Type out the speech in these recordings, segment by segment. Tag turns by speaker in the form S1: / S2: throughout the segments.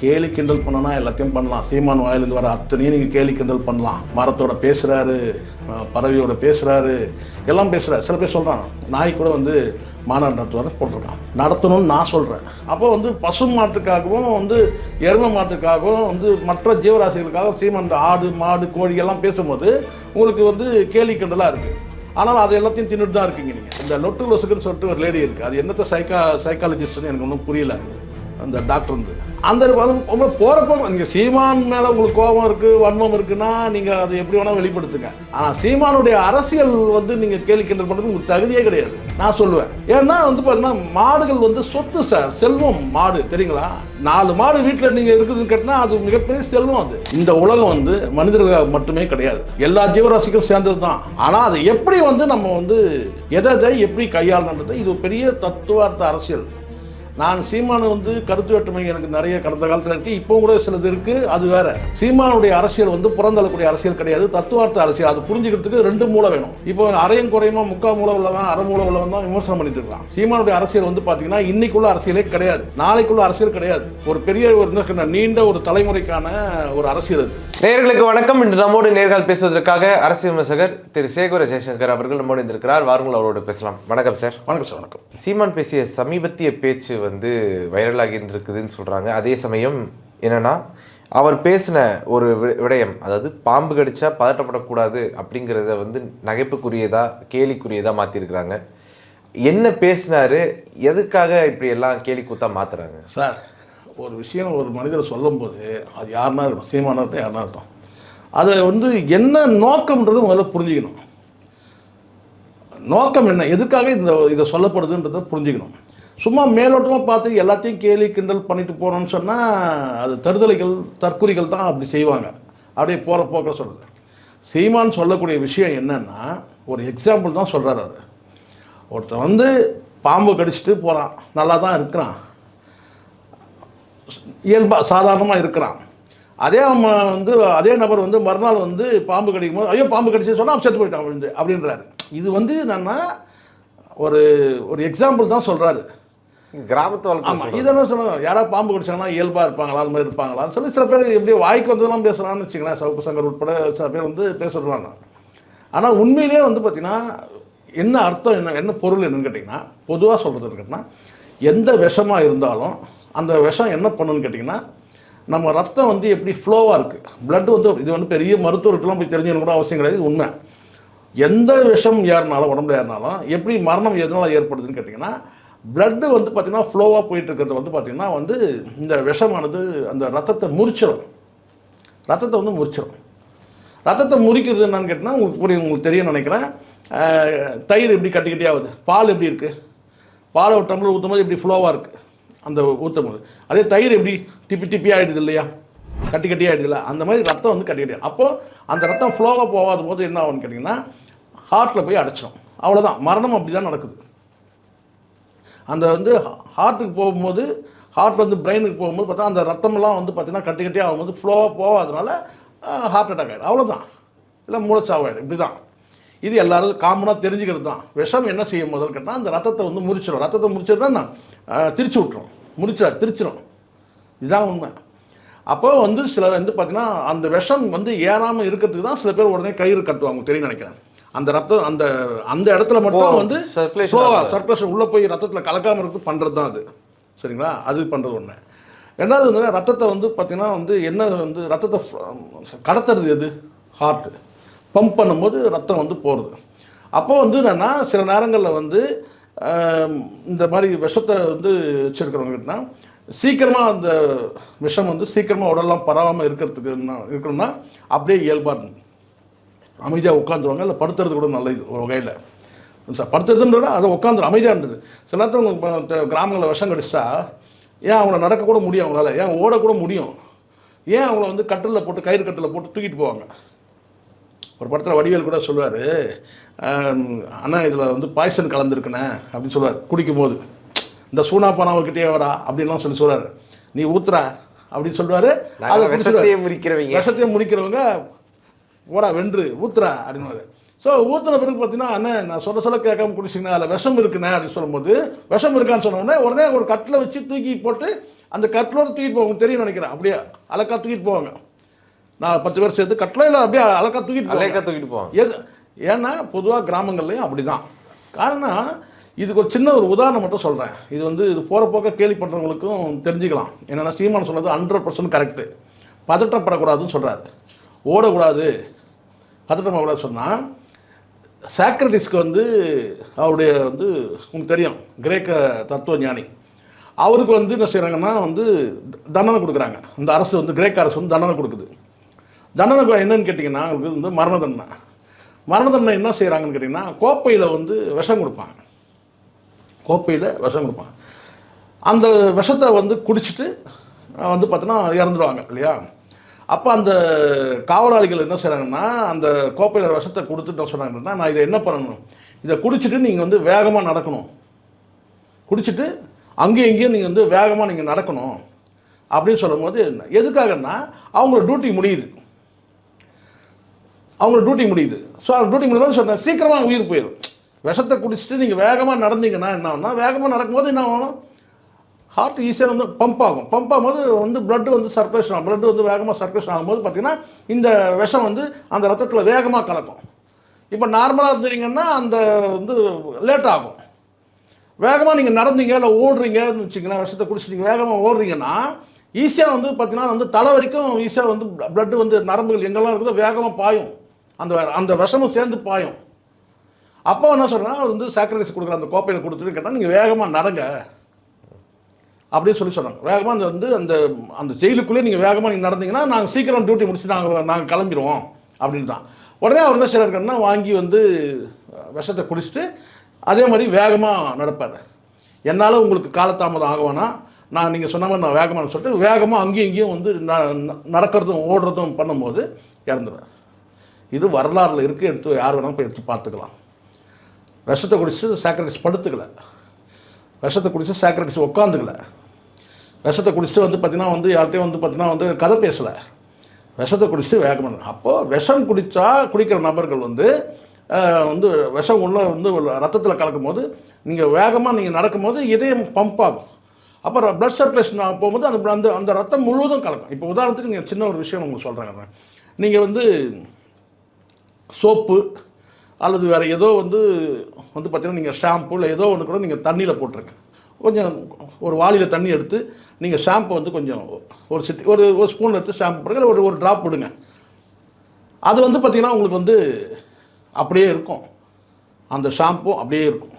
S1: கேலி கிண்டல் பண்ணனா எல்லாத்தையும் பண்ணலாம். சீமான் வாயிலிருந்து வர அத்தனையும் நீங்கள் கேலி கிண்டல் பண்ணலாம். மரத்தோட பேசுகிறாரு பறவையோட பேசுகிறாரு எல்லாம் பேசுகிறாரு சில பேர் சொல்கிறான் நாய் கூட வந்து மாநாடு நடத்துவார போட்டிருக்கான். நடத்தணும்னு நான் சொல்கிறேன் அப்போ வந்து பசு மாட்டுக்காகவும் வந்து எருமை மாட்டுக்காகவும் வந்து மற்ற ஜீவராசிகளுக்காக சீமான் இந்த ஆடு மாடு கோழி எல்லாம் பேசும்போது உங்களுக்கு வந்து கேலி கிண்டலாக இருக்குது ஆனால் அது எல்லாத்தையும் தின்னுட்டு தான் இருக்கீங்க நீங்கள் இந்த லொட்டு லொசுக்குன்னு சொல்லிட்டு ஒரு லேடி இருக்குது அது என்னத்த சைக்கா சைக்காலஜிஸ்ட்னு எனக்கு ஒன்றும் புரியல. அந்த டாக்டர் வந்து அந்த உங்களை போகிறப்போ நீங்கள் சீமான் மேலே உங்களுக்கு கோபம் இருக்குது வன்மம் இருக்குன்னா நீங்கள் அதை எப்படி வேணால் வெளிப்படுத்துங்க. ஆனால் சீமானுடைய அரசியல் வந்து நீங்கள் கேள்வி கிண்டல் பண்ணுறது உங்களுக்கு தகுதியே கிடையாது. நான் சொல்லுவேன். ஏன்னா வந்து பார்த்தீங்கன்னா மாடுகள் வந்து சொத்து சார் செல்வம் மாடு தெரியுங்களா? நாலு மாடு வீட்டில் நீங்கள் இருக்குதுன்னு கேட்டால் அது மிகப்பெரிய செல்வம் அது. இந்த உலகம் வந்து மனிதர்களுக்காக மட்டுமே கிடையாது. எல்லா ஜீவராசிக்கும் சேர்ந்தது தான் ஆனால் அதை எப்படி வந்து நம்ம வந்து எதை எதை எப்படி கையாளணுன்றது இது பெரிய தத்துவார்த்த அரசியல். நான் சீமானு வந்து கருத்து வேற்றுமை எனக்கு நிறைய கடந்த காலத்தில் இருக்கு இப்போ கூட சிலது இருக்கு. அது வேற. சீமானுடைய அரசியல் வந்து புறந்தள்ளக்கூடிய அரசியல் கிடையாது. தத்துவார்த்த அரசியல். அது புரிஞ்சுக்கிறதுக்கு ரெண்டு மூளை வேணும். இப்போ அரையும் குறையுமா முக்கால் மூளை உள்ளவன் அரை மூளை உள்ளவன் தான் விமர்சனம் பண்ணிட்டு இருக்கான். சீமானுடைய அரசியல் வந்து பாத்தீங்கன்னா இன்னைக்குள்ள அரசியலே கிடையாது. நாளைக்குள்ள அரசியல் கிடையாது. ஒரு பெரிய ஒரு நீண்ட ஒரு தலைமுறைக்கான ஒரு அரசியல் அது.
S2: நேயர்களுக்கு வணக்கம். இன்று நம்மோடு நேர்கள் பேசுவதற்காக அரசியல் விமர்சகர் திரு சேகர ஜெயசங்கர் அவர்கள் நம்மோடு இருந்திருக்கிறார் வாருங்கள் அவரோடு பேசலாம். வணக்கம் சார்.
S1: வணக்கம் சார். வணக்கம்.
S2: சீமான் பேசிய சமீபத்திய பேச்சு வந்து வைரலாகி இருக்குதுன்னு சொல்கிறாங்க அதே சமயம் என்னென்னா அவர் பேசின ஒரு வி- விடயம் அதாவது பாம்பு கடிச்சா பதட்டப்படக்கூடாது அப்படிங்கிறத வந்து நகைப்புக்குரியதாக கேலிக்குரியதாக மாற்றிருக்கிறாங்க என்ன பேசினார் எதுக்காக இப்படி எல்லாம் கேலி கூத்தா மாற்றுறாங்க
S1: சார் ஒரு விஷயம் ஒரு மனிதர் சொல்லும்போது அது யாருனா இருக்கட்டும் சீமானா இருக்கட்டும் யாருனா இருக்கட்டும் அதை வந்து என்ன நோக்கம்ன்றது முதல்ல புரிஞ்சுக்கணும். நோக்கம் என்ன எதுக்காக இந்த இதை சொல்லப்படுதுன்றதை புரிஞ்சுக்கணும். சும்மா மேலோட்டமாக பார்த்து எல்லாத்தையும் கேலி கிண்டல் பண்ணிட்டு போனோம்னு சொன்னால் அது தருதலைகள் தற்குறிகள் தான் அப்படி செய்வாங்க. அப்படியே போகிற போக்க சொல்லுது சீமான் சொல்லக்கூடிய விஷயம் என்னன்னா ஒரு எக்ஸாம்பிள் தான் சொல்கிறார் அது ஒருத்தன் வந்து பாம்பு கடிச்சிட்டு போகிறான் நல்லா தான் இருக்கிறான். இயல்பாக சாதாரணமாக இருக்கிறான். அதே ம- வந்து அதே நபர் வந்து மறுநாள் வந்து பாம்பு கடிக்கும் போது ஐயோ பாம்பு கடிச்சு சொன்னால் செத்து போயிட்டான். விழுந்து அப்படின்றாரு. இது வந்து என்னன்னா ஒரு ஒரு எக்ஸாம்பிள் தான் சொல்கிறாரு
S2: கிராமத்து வழக்கம்
S1: இதெல்லாம் சொல்லுவாங்க யாராவது பாம்பு கடிச்சாங்கன்னா இயல்பாக இருப்பாங்களா? அது மாதிரி இருப்பாங்களான்னு சொல்லி சில பேர் எப்படி வாய்க்கு வந்ததெல்லாம் பேசுகிறான்னு வச்சுங்களேன் சவுக்கு சங்கர் உட்பட சில பேர் வந்து பேசுறாங்க ஆனால் உண்மையிலேயே வந்து பார்த்தீங்கன்னா என்ன அர்த்தம் என்ன என்ன பொருள் என்னன்னு கேட்டிங்கன்னா பொதுவாக சொல்கிறது கேட்டிங்கன்னா எந்த விஷமாக இருந்தாலும் அந்த விஷம் என்ன பண்ணுன்னு கேட்டிங்கன்னா நம்ம ரத்தம் வந்து எப்படி ஃப்ளோவாக இருக்குது blood வந்து இது வந்து பெரிய மருத்துவர்களுக்கெல்லாம் போய் தெரிஞ்சுக்கணும் கூட அவசியம் கிடையாது. உண்மை. எந்த விஷம் ஏறினாலும் உடம்புல ஏறினாலும் எப்படி மரணம் எதனால் ஏற்படுதுன்னு கேட்டிங்கன்னா பிளட்டு வந்து பார்த்திங்கன்னா ஃப்ளோவாக போயிட்டு இருக்கிறது வந்து பார்த்திங்கன்னா வந்து இந்த விஷமானது அந்த ரத்தத்தை முறிச்சிடும் ரத்தத்தை வந்து முறிச்சிடும் ரத்தத்தை முறிக்கிறது என்னன்னு கேட்டிங்கன்னா உங்களுக்கு புரியும் உங்களுக்கு தெரியும் நினைக்கிறேன். தயிர் எப்படி கட்டி ஆகுது? பால் எப்படி இருக்குது பாலை ஒரு டம்ளர் ஊற்றும் போது எப்படி ஃப்ளோவாக இருக்குது அந்த ஊற்றும் போது. அதே தயிர் எப்படி திப்பி திப்பி ஆகிடுது இல்லையா? கட்டி கட்டி ஆகிடுதுல்ல அந்த மாதிரி ரத்தம் வந்து கட்டி கட்டி அப்போது அந்த ரத்தம் ஃப்ளோவாக போகாத போது என்ன ஆகும்னு கேட்டிங்கன்னா ஹார்ட்டில் போய் அடைச்சிடும் அவ்வளோதான் மரணம் அப்படி தான் நடக்குது. அந்த வந்து ஹார்ட்டுக்கு போகும்போது ஹார்ட் வந்து பிரெயினுக்கு போகும்போது பார்த்தா அந்த ரத்தமெல்லாம் வந்து பார்த்தீங்கன்னா கட்டி கட்டி ஆகும்போது ஃப்ளோவாக போகாதனால ஹார்ட் அட்டாக் ஆகிடும் அவ்வளோதான் இல்லை மூளைச்சாவாயிடும். இப்படி தான் இது எல்லாரும் காமனாக தெரிஞ்சுக்கிறது தான் விஷம் என்ன செய்யும் முதல் கேட்டால் அந்த ரத்தத்தை வந்து முறிச்சிடும் ரத்தத்தை முறிச்சிடுறா திரிச்சு விட்ரும் முறிச்சா திரிச்சிடும் இதுதான் உண்மை. அப்போ வந்து சில வந்து பார்த்திங்கன்னா அந்த விஷம் வந்து ஏறாமல் இருக்கிறதுக்கு தான் சில பேர் உடனே கயிறு கட்டுவாங்க. தெரியும் நினைக்கிறேன். அந்த ரத்தம் அந்த அந்த இடத்துல மட்டும் வந்து. சர்க்குலேஷன் உள்ளே போய் ரத்தத்தில் கலக்காமல் இருக்கு பண்ணுறது தான் அது. சரிங்களா? அது பண்ணுறது ஒன்று ரெண்டாவது வந்து ரத்தத்தை வந்து பார்த்திங்கன்னா வந்து என்ன வந்து ரத்தத்தை கடத்துறது எது? ஹார்ட்டு பம்ப் பண்ணும்போது ரத்தம் வந்து போகிறது அப்போ வந்து என்னென்னா சில நேரங்களில் வந்து இந்த மாதிரி விஷத்தை வந்து வச்சுருக்கிறவங்கன்னா சீக்கிரமாக அந்த விஷம் வந்து சீக்கிரமாக உடலாம் பரவாமல் இருக்கிறதுக்கு இருக்கணும்னா அப்படியே இயல்பாக இருக்கும் அமைதியாக உட்காந்துருவாங்க இல்லை படுத்துறது கூட நல்லது ஒரு வகையில். சார் படுத்துறதுன்றத அதை உட்காந்துரும் அமைதியாக இருந்தது சில நேரத்தில் கிராமங்களில் விஷம் கடிச்சா ஏன் அவங்கள நடக்க கூட முடியும் அவங்களால? ஏன் ஓடக்கூட முடியும்? ஏன் அவங்கள வந்து கட்டிலில் போட்டு கயிறு கட்டில் போட்டு தூக்கிட்டு போவாங்க? ஒரு படத்தில் வடிவேல் கூட சொல்லுவார் அண்ணா இதில் வந்து பாய்சன் கலந்துருக்குண்ணே அப்படின்னு சொல்லுவார் குடிக்கும்போது. இந்த சூனா பானாவுக்கிட்டே வரா அப்படின்லாம் சொல்லி சொல்லுவார். நீ ஊத்துற அப்படின்னு சொல்லுவார்.
S2: நாங்க விஷத்தையே முறிக்கிறவங்க.
S1: விஷத்தையும் முடிக்கிறவங்க போடா வென்று ஊத்துறா அப்படின்னு ஸோ ஊத்துன பிறகு பார்த்தீங்கன்னா அண்ணன் நான் சொல்ல சொல்ல கேட்காம குடிச்சிங்கன்னா அதில் விஷம் இருக்குண்ணே அப்படின்னு சொல்லும்போது விஷம் இருக்கான்னு சொன்ன உடனே ஒரு கட்டில் வச்சு தூக்கி போட்டு அந்த கட்டிலோட தூக்கிட்டு போவாங்க தெரியும் நினைக்கிறேன். அப்படியே அலக்கா தூக்கிட்டு போவாங்க. நான் பத்து பேர் சேர்த்து கட்டில அப்படியே அலக்கா தூக்கிட்டு.
S2: அலேக்கா தூக்கிட்டு போவாங்க.
S1: எது? ஏன்னா பொதுவாக கிராமங்கள்லையும் அப்படி தான் காரணம் இதுக்கு ஒரு சின்ன ஒரு உதாரணம் மட்டும் சொல்கிறேன் இது வந்து இது போகிற போக்க கேள்விப்படுறவங்களுக்கும் தெரிஞ்சுக்கலாம். என்னென்னா சீமான் சொன்னது ஹண்ட்ரட் பர்சன்ட் கரெக்டு பதட்டப்படக்கூடாதுன்னு சொல்கிறாரு ஓடக்கூடாது. பதட்டப்படக்கூடாது சொன்னால் சாக்ரட்டிஸ்க்கு வந்து அவருடைய வந்து உங்களுக்கு தெரியும் கிரேக்க தத்துவ ஞானி. அவருக்கு வந்து என்ன செய்கிறாங்கன்னா வந்து தண்டனை கொடுக்குறாங்க. இந்த அரசு வந்து கிரேக்க அரசு வந்து தண்டனை கொடுக்குது. தண்டனை என்னன்னு கேட்டிங்கன்னா அவங்களுக்கு வந்து மரண தண்டனை. மரண தண்டனை என்ன செய்கிறாங்கன்னு கேட்டிங்கன்னா கோப்பையில் வந்து விஷம் கொடுப்பாங்க. கோப்பையில் விஷம் கொடுப்பாங்க. அந்த விஷத்தை வந்து குடிச்சிட்டு வந்து பார்த்தோன்னா இறந்துடுவாங்க இல்லையா? அப்போ அந்த காவலாளிகள் என்ன செய்கிறாங்கன்னா அந்த கோப்பையில் விஷத்தை கொடுத்துட்டு என்ன சொன்னாங்கன்னா நான் இதை என்ன பண்ணணும்? இதை குடிச்சிட்டு நீங்கள் வந்து வேகமாக நடக்கணும். குடிச்சிட்டு அங்கேயும் இங்கேயும் நீங்கள் வந்து வேகமாக நீங்கள் நடக்கணும் அப்படின்னு சொல்லும்போது எதுக்காகன்னா அவங்களோட டியூட்டி முடியுது. அவங்க டியூட்டி முடியுது. ஸோ அவங்க டியூட்டி முடியுது சொன்னேன் சீக்கிரமாக உயிர் போயிடும் விஷத்தை குடிச்சிட்டு நீங்கள் வேகமாக நடந்தீங்கன்னா என்ன ஆகும்னா வேகமாக நடக்கும்போது என்ன ஆகணும் ஹார்ட் ஈஸியாக வந்து பம்ப் ஆகும். பம்ப் ஆகும்போது வந்து blood வந்து சர்க்குலேஷன் ஆகும். Blood வந்து வேகமாக சர்க்குலேஷன் ஆகும்போது பார்த்தீங்கன்னா இந்த விஷம் வந்து அந்த ரத்தத்தில் வேகமாக கலக்கும். இப்போ நார்மலாக இருந்தீங்கன்னா அந்த வந்து லேட் ஆகும். வேகமாக நீங்கள் நடந்தீங்க இல்லை ஓடுறீங்கன்னு வச்சிங்கன்னா விஷத்தை குடிச்சிட்டிங்க வேகமாக ஓடுறீங்கன்னா ஈஸியாக வந்து பார்த்தீங்கன்னா வந்து தலை வரைக்கும் ஈஸியாக வந்து blood வந்து நரம்புகள் எங்கெல்லாம் இருக்குதோ வேகமாக பாயும். அந்த அந்த விஷமும் சேர்ந்து பாயும். அப்போ என்ன சொல்கிறேன்னா வந்து சாக்ரிஃபைஸ் கொடுக்குற அந்த கோப்பையில் கொடுத்துட்டு கேட்டால் நீங்கள் வேகமாக நடங்க. அப்படின்னு சொல்லி சொன்னாங்க. வேகமாக அந்த வந்து அந்த அந்த ஜெயிலுக்குள்ளே நீங்கள் வேகமாக நீங்கள் நடந்தீங்கன்னா நாங்கள் சீக்கிரம் டியூட்டி முடிச்சு நாங்கள் நாங்கள் கிளம்பிடுவோம் அப்படின்னு தான். உடனே அவர் என்ன செய்கிறாருன்னா வாங்கி வந்து விஷத்தை குடிச்சிட்டு அதே மாதிரி வேகமாக நடப்பார். என்னால் உங்களுக்கு காலதாமதம் ஆகுவானா நான் நீங்கள் சொன்ன மாதிரி நான் வேகமாக சொல்லிட்டு வேகமாக அங்கேயும் இங்கேயும் வந்து ந- நடக்கிறதும் ஓடுறதும் பண்ணும்போது இறந்துடுவார் இது வரலாறில் இருக்குது எடுத்து யார் வேணாலும் போய் எடுத்து பார்த்துக்கலாம். விஷத்தை குடிச்சு சாக்ரட்டிஸ் படுத்துக்கல. விஷத்தை குடிச்சு சாக்ரட்டிஸ் உட்காந்துக்கல விஷத்தை குடிச்சிட்டு வந்து பார்த்தீங்கன்னா வந்து யார்கிட்டயும் வந்து பார்த்தீங்கன்னா வந்து கதை பேசலை. விஷத்தை குடிச்சிட்டு வேகமாக அப்போது விஷம் குடித்தா குடிக்கிற நபர்கள் வந்து வந்து விஷம் உள்ள வந்து ரத்தத்தில் கலக்கும் போது நீங்கள் வேகமாக நீங்கள் நடக்கும்போது இதயம் பம்ப் ஆகும். அப்புறம் ப்ளட் சர்க்குலேஷன் போகும்போது அந்த அந்த அந்த ரத்தம் முழுவதும் கலக்கும். இப்போ உதாரணத்துக்கு நீங்கள் சின்ன ஒரு விஷயம் உங்களுக்கு சொல்கிறேங்க நீங்கள் வந்து சோப்பு அல்லது வேறு ஏதோ வந்து வந்து பார்த்தீங்கன்னா நீங்கள் ஷாம்பு இல்லை ஏதோ ஒன்று கூட நீங்கள் தண்ணியில் போட்டுருங்க. கொஞ்சம் ஒரு வாளியில் தண்ணி எடுத்து நீங்கள் ஷாம்பு வந்து கொஞ்சம் ஒரு சிட்டி ஒரு ஒரு ஸ்பூன் எடுத்து ஷாம்பு போடுங்க ஒரு ஒரு ட்ராப் போடுங்க அது வந்து பார்த்திங்கன்னா உங்களுக்கு வந்து அப்படியே இருக்கும். அந்த ஷாம்பு அப்படியே இருக்கும்.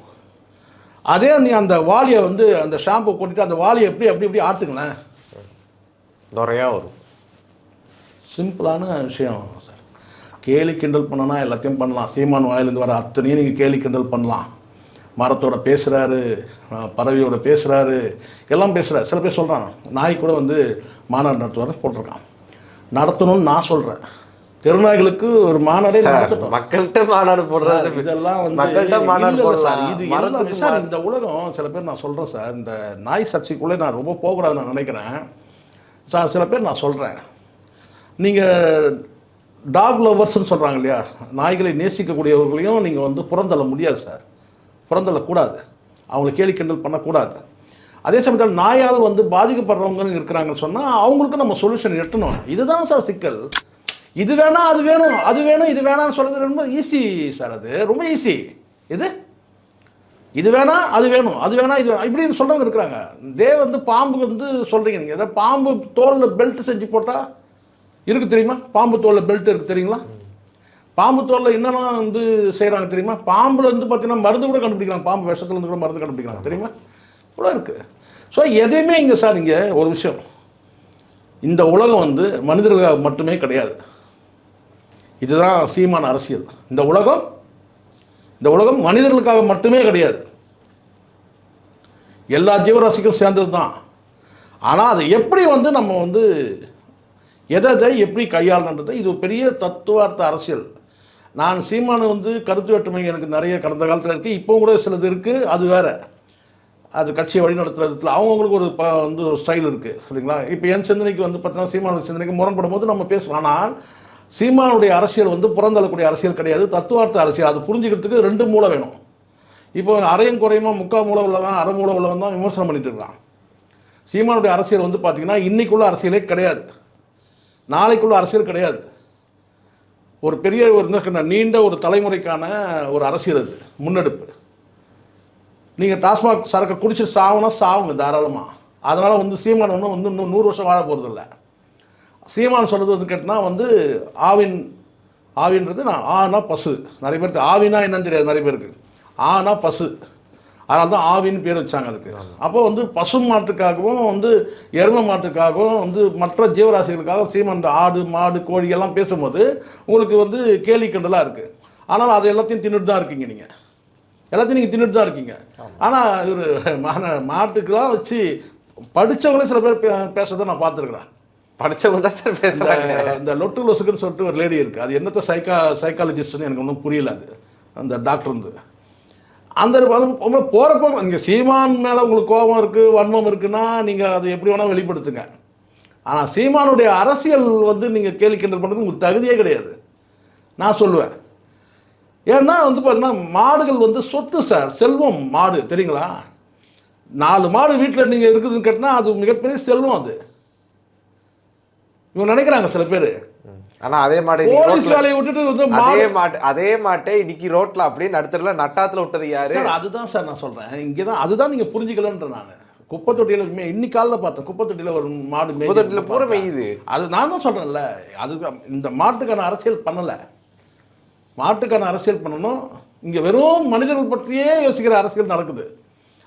S1: அதே நீ அந்த வாளியை வந்து அந்த ஷாம்பு கொட்டிட்டு அந்த வாளியை எப்படி அப்படி இப்படி ஆட்டுங்களேன்?
S2: நுறையா வரும்.
S1: சிம்பிளான விஷயம் சார். கேலி கிண்டல் பண்ணனா எல்லாத்தையும் பண்ணலாம். சீமான் வாயிலிருந்து வர அத்தனையும் நீங்கள் கேலி கிண்டல் பண்ணலாம். மரத்தோட பேசுகிறாரு பறவையோட பேசுகிறாரு எல்லாம் பேசுகிறார் சில பேர் சொல்கிறான் நாய் கூட வந்து மாநாடு நடத்துவார் போட்டிருக்கான். நடத்தணும்னு நான் சொல்கிறேன் திருநாய்களுக்கு ஒரு மாநாடே
S2: மக்கள்கிட்ட மாநாடு போடுறது
S1: சார், இதெல்லாம் வந்து
S2: மக்கள்கிட்ட மாநாடு போடலாம்
S1: இது சார் இந்த உலகம் சில பேர் நான் சொல்கிறேன் சார். இந்த நாய் சர்ச்சைக்குள்ளே நான் ரொம்ப போகக்கூடாதுன்னு நான் நினைக்கிறேன். சார் சில பேர் நான் சொல்கிறேன் நீங்கள் டாக் லவர்ஸ்னு சொல்கிறாங்க இல்லையா? நாய்களை நேசிக்கக்கூடியவர்களையும் நீங்கள் வந்து புறந்தள்ள முடியாது சார். புறந்தள்ளக்கூடாது. அவங்கள கேலி கிண்டல் பண்ணக்கூடாது. அதே சமயத்தில் நாயால் வந்து பாதிக்கப்படுறவங்க இருக்கிறாங்கன்னு சொன்னால் அவங்களுக்கு நம்ம சொல்யூஷன் எட்டணும். இதுதான் சார் சிக்கல். இது வேணாம் அது வேணும் அது வேணும் இது வேணாம்னு சொல்கிறது ரொம்ப ஈஸி சார் அது. ரொம்ப ஈஸி இது? இது வேணாம் அது வேணும். அது வேணாம் இது வேணாம் இப்படின்னு சொல்கிறவங்க இருக்கிறாங்க. இதே வந்து பாம்பு வந்து சொல்கிறீங்க நீங்கள் ஏதாவது பாம்பு தோலில் பெல்ட் செஞ்சு போட்டால் இருக்குது தெரியுமா? பாம்பு தோலில் பெல்ட் இருக்குது தெரியுங்களா? பாம்பு தோலில் என்னெல்லாம் வந்து செய்கிறாங்க தெரியுமா? பாம்புல வந்து பார்த்தீங்கன்னா மருந்து கூட கண்டுபிடிக்கலாம். பாம்பு விஷத்துலேருந்து கூட மருந்து கண்டுபிடிக்கலாம். தெரியுமா? இவ்வளோ இருக்குது ஸோ எதையுமே இங்கே சார் இங்கே ஒரு விஷயம். இந்த உலகம் வந்து மனிதர்களுக்காக மட்டுமே கிடையாது. இதுதான் சீமான அரசியல். இந்த உலகம் இந்த உலகம் மனிதர்களுக்காக மட்டுமே கிடையாது. எல்லா ஜீவராசிக்கும் சேர்ந்தது தான் ஆனால் அதை எப்படி வந்து நம்ம வந்து எதை எதை எப்படி கையாளுன்றதை இது பெரிய தத்துவார்த்த அரசியல். நான் சீமானு வந்து கருத்து வேற்றுமை எனக்கு நிறைய கடந்த காலத்தில் இருக்குது இப்போவும் கூட சிலது இருக்குது அது வேறு. அது கட்சியை வழிநடத்துறதுல அவங்கவுங்களுக்கு ஒரு ப வந்து ஒரு ஸ்டைல் இருக்குது சரிங்களா? இப்போ என் சிந்தனைக்கு வந்து பார்த்தீங்கன்னா சீமானு சிந்தனைக்கு முரண்படும் போது நம்ம பேசுவோம் ஆனால் சீமானுடைய அரசியல் வந்து புறந்தள்ளக்கூடிய அரசியல் கிடையாது தத்துவார்த்த அரசியல். அது புரிஞ்சுக்கிறதுக்கு ரெண்டு மூளை வேணும். இப்போ அரையும் குறையுமா முக்கால் மூளை உள்ளவன் அரை மூளை உள்ளவன் தான் விமர்சனம் பண்ணிட்டு இருக்கான். சீமானுடைய அரசியல் வந்து பார்த்தீங்கன்னா இன்றைக்குள்ள அரசியலே கிடையாது. நாளைக்குள்ள அரசியல் கிடையாது. ஒரு பெரிய ஒரு நீண்ட ஒரு தலைமுறைக்கான ஒரு அரசியல் அது முன்னெடுப்பு. நீங்கள் டாஸ்மாக் சரக்கை குடிச்சு சாவுனா சாவுங்க தாராளமாக அதனால் வந்து சீமான் ஒன்றும் வந்து இன்னும் நூறு வருஷம் வாழ போகிறதில்ல சீமான் சொல்கிறது வந்து கேட்டால் வந்து ஆவின் ஆவின்றது நான் ஆனா பசு. நிறைய பேருக்கு ஆவினா என்னன்னு தெரியாது நிறைய பேருக்கு. ஆனா பசு. அதனால தான் ஆவின்னு பேர் வச்சாங்க அதுக்கு. அப்போ வந்து பசு மாட்டுக்காகவும் வந்து எருமை மாட்டுக்காகவும் வந்து மற்ற ஜீவராசிகளுக்காக சீமான் இந்த ஆடு மாடு கோழி எல்லாம் பேசும்போது உங்களுக்கு வந்து கேலி கிண்டலாக இருக்குது ஆனால் அது எல்லாத்தையும் தின்னுட்டு தான் இருக்கீங்க நீங்கள் எல்லாத்தையும் நீங்கள் தின்னுட்டு தான் இருக்கீங்க. ஆனால் இவர் மான மாட்டுக்கெல்லாம் வச்சு படித்தவங்களே சில பேர் பே பேசுறதை நான் பார்த்துருக்குறேன்.
S2: படிச்சவங்க தான் சார் பேசுறாங்க.
S1: இந்த- இந்த லொட்டு லொசுக்குன்னு சொல்லிட்டு ஒரு லேடி இருக்குது அது என்னத்த சைக்கா சைக்காலஜிஸ்ட்னு எனக்கு ஒன்றும் புரியல அது. அந்த டாக்டர் வந்து. அந்த போகிறப்போ இங்கே சீமான் மேலே உங்களுக்கு கோபம் இருக்குது வன்மம் இருக்குன்னா நீங்கள் அதை எப்படி வேணால் வெளிப்படுத்துங்க. ஆனால் சீமானுடைய அரசியல் வந்து நீங்கள் கேள்வி கிண்டல் பண்ணுறது உங்களுக்கு தகுதியே கிடையாது. நான் சொல்லுவேன். ஏன்னா வந்து பார்த்தீங்கன்னா மாடுகள் வந்து சொத்து சார் செல்வம் மாடு தெரியுங்களா? நாலு மாடு வீட்டில் நீங்கள் இருக்குதுன்னு கேட்டால் அது மிகப்பெரிய செல்வம் அது. இவங்க நினைக்கிறாங்க சில பேர்.
S2: ஆனா அதே மாடு இன்னைக்கு
S1: போலீஸ்
S2: ரோட்ல-
S1: வேலையை விட்டுட்டு
S2: அதே
S1: மாடு
S2: மாட்டு அதே மாட்டை இன்னைக்கு ரோட்ல அப்படியே நடுத்தரல நட்டாத்துல விட்டது யாரு?
S1: அதுதான் சார் நான் சொல்றேன். இங்கே தான் அதுதான் நீங்க புரிஞ்சுக்கலன்ற நான். குப்பை தொட்டியில இன்னி காலைல பார்த்தேன். குப்பை தொட்டியில ஒரு மாடு மேய்ஞ்சிட்டு
S2: புதட்டில பூரா. மேயுது.
S1: அது நான் தான் சொல்றேன்ல. அதுதான் இந்த மாட்டுக்கான அரசியல் பண்ணல. மாட்டுக்கான அரசியல் பண்ணணும். இங்க வெறும் மனிதர்கள் பற்றியே யோசிக்கிற அரசியல் நடக்குது.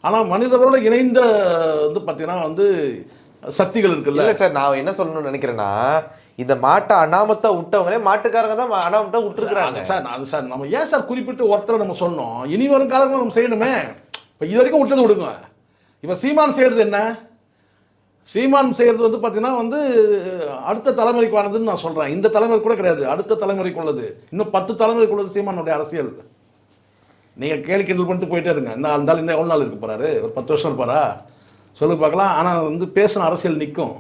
S1: ஆனா மனிதரோட இணைந்த வந்து பார்த்தீங்கன்னா வந்து சக்திகள் இருக்குல்ல?
S2: இல்ல சார் நான் என்ன சொல்லணும்னு நினைக்கிறேன்னா இந்த மாட்டை அனாமத்தா விட்டவங்களே மாட்டுக்காரங்க தான் அனாமத்தா விட்டுருக்காங்க
S1: அது சார் அது சார் நம்ம ஏன் சார் குறிப்பிட்டு ஒருத்தரை நம்ம சொல்லணும் இனி வரும் காலங்களில் நம்ம செய்யணுமே. இப்போ இது வரைக்கும் விட்டது விடுங்க. இப்போ சீமான் செய்கிறது என்ன? சீமான் செய்கிறது வந்து பார்த்தீங்கன்னா வந்து அடுத்த தலைமுறைக்கானதுன்னு நான் சொல்கிறேன் இந்த தலைமுறை கூட கிடையாது. அடுத்த தலைமுறைக்குள்ளது. இன்னும் பத்து தலைமுறைக்குள்ளது சீமானுடைய அரசியல். நீங்கள் கேள்வி கிண்டல் பண்ணிட்டு போயிட்டே இருங்க. இந்த அந்த ஆள் இன்னும் எவ்வளோ நாள் இருக்க போகிறாரு ஒரு பத்து வருஷம் இருப்பாரா? சொல்லி பார்க்கலாம். ஆனால் வந்து பேசின அரசியல் நிற்கும்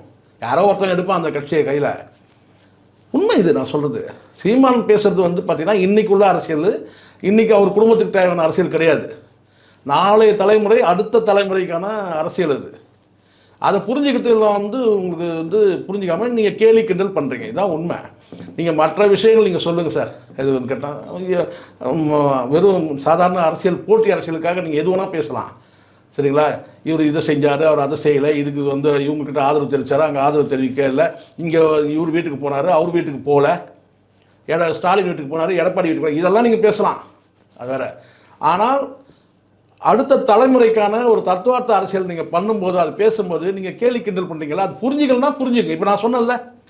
S1: யாரோ ஒருத்தன் எடுப்பான் அந்த கட்சியை கையில். உண்மை இது நான் சொல்கிறது சீமான் பேசுறது வந்து பார்த்திங்கன்னா இன்னைக்கு உள்ள அரசியல். இன்றைக்கி அவர் குடும்பத்துக்கு தேவையான அரசியல் கிடையாது. நாளைய தலைமுறை அடுத்த தலைமுறைக்கான அரசியல் அது. அதை புரிஞ்சுக்கிறதுல வந்து உங்களுக்கு வந்து புரிஞ்சுக்காமல் நீங்கள் கேலி கிண்டல் பண்ணுறீங்க இதுதான் உண்மை. நீங்கள் மற்ற விஷயங்கள் நீங்கள் சொல்லுங்கள் சார். எது கேட்டால் வெறும் சாதாரண அரசியல் போட்டி அரசியலுக்காக நீங்கள் எது வேணால் பேசலாம். சரிங்களா? இவர் இதை செஞ்சார் அவர் அதை செய்யலை இதுக்கு வந்து இவங்ககிட்ட ஆதரவு தெரிவிச்சார் அங்கே ஆதரவு தெரிவிக்க இல்லை. இங்கே இவர் வீட்டுக்கு போனார் அவர் வீட்டுக்கு போகல. எட ஸ்டாலின் வீட்டுக்கு போனார் எடப்பாடி வீட்டுக்கு போனார். இதெல்லாம் நீங்கள் பேசலாம். அது வேற. ஆனால் அடுத்த தலைமுறைக்கான ஒரு தத்துவார்த்த அரசியல் நீங்கள் பண்ணும்போது அது பேசும்போது நீங்கள் கேலி கிண்டல் பண்ணுறீங்களா அது புரிஞ்சுக்கலன்னா புரிஞ்சுங்க. இப்போ நான்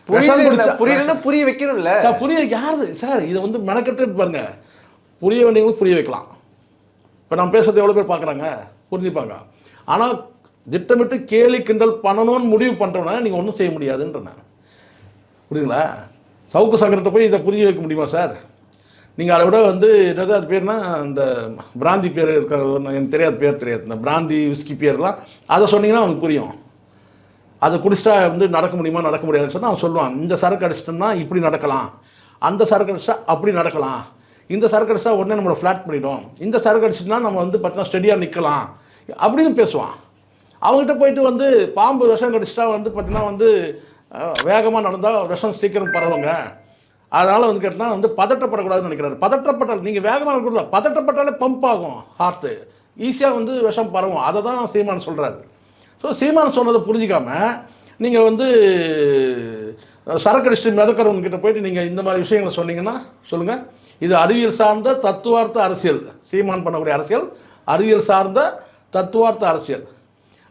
S1: குடிச்சா-
S2: புரியலன்னா புரிய வைக்கணும்ல.
S1: புரிய யாரு? சார் இதை வந்து மெனக்கட்டு பாருங்க. புரிய வேண்டியவங்களுக்கு புரிய வைக்கலாம். இப்போ நான் பேசுறது எவ்வளோ பேர் பார்க்குறாங்க புரிஞ்சுப்பாங்க. ஆனால் திட்டமிட்டு கேலி கிண்டல் பண்ணணும்னு முடிவு பண்ணுறவன நீங்கள் ஒன்றும் செய்ய முடியாதுன்ற நான். புரியுதுங்களா? சவுக்கு சங்கரத்தை போய் இதை புரிய வைக்க முடியுமா சார்? நீங்கள் அதை விட வந்து என்னது அது பேர்னா இந்த பிராந்தி பேர் இருக்கிற எனக்கு தெரியாத பேர் தெரியாது. இந்த பிராந்தி விஸ்கி பேர்லாம் அதை சொன்னீங்கன்னா அவனுக்கு புரியும். அதை குடிச்சிட்டா வந்து நடக்க முடியுமா நடக்க முடியாதுன்னு சொன்னால் அவன் சொல்லுவான் இந்த சரக்கு அடிச்சிட்டோம்னா இப்படி நடக்கலாம். அந்த சரக்கு அடிச்சா அப்படி நடக்கலாம். இந்த சரக்கு அடிச்சா உடனே நம்மளை ஃப்ளாட் பண்ணிடும். இந்த சரக்கு அடிச்சுன்னா நம்ம வந்து பார்த்தீங்கன்னா ஸ்டெடியாக நிற்கலாம் அப்படின்னு பேசுவான். அவங்ககிட்ட போயிட்டு வந்து பாம்பு விஷம் கடிச்சிட்டா வந்து பார்த்தீங்கன்னா வந்து வேகமாக நடந்தால் விஷம் சீக்கிரம் பரவுங்க. அதனால் வந்து கேட்டால் வந்து பதட்டப்படக்கூடாதுன்னு நினைக்கிறாரு. பதட்டப்பட்டால் நீங்கள் வேகமாக இருக்கக்கூடாது பதட்டப்பட்டாலே பம்ப் ஆகும் ஹார்ட்டு ஈஸியாக வந்து விஷம் பரவும். அதை தான் சீமான் சொல்கிறாரு ஸோ சீமான் சொன்னதை புரிஞ்சிக்காம நீங்கள் வந்து சரக்கடிச்சு மிதக்கிறவங்க கிட்ட போயிட்டு நீங்கள் இந்த மாதிரி விஷயங்களை சொன்னீங்கன்னா சொல்லுங்கள் இது அறிவியல் சார்ந்த தத்துவார்த்த அரசியல். சீமான் பண்ணக்கூடிய அரசியல் அறிவியல் சார்ந்த தத்துவார்த்த அரசியல்.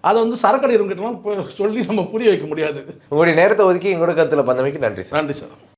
S1: அதை வந்து சரக்கடிக்கிறவங்க கிட்டலாம் போய் சொல்லி நம்ம புரிய வைக்க முடியாது.
S2: உங்களுடைய நேரத்தை ஒதுக்கி எங்களோட கருத்துல பந்தமைக்கு நன்றி சார்.
S1: நன்றி சார்.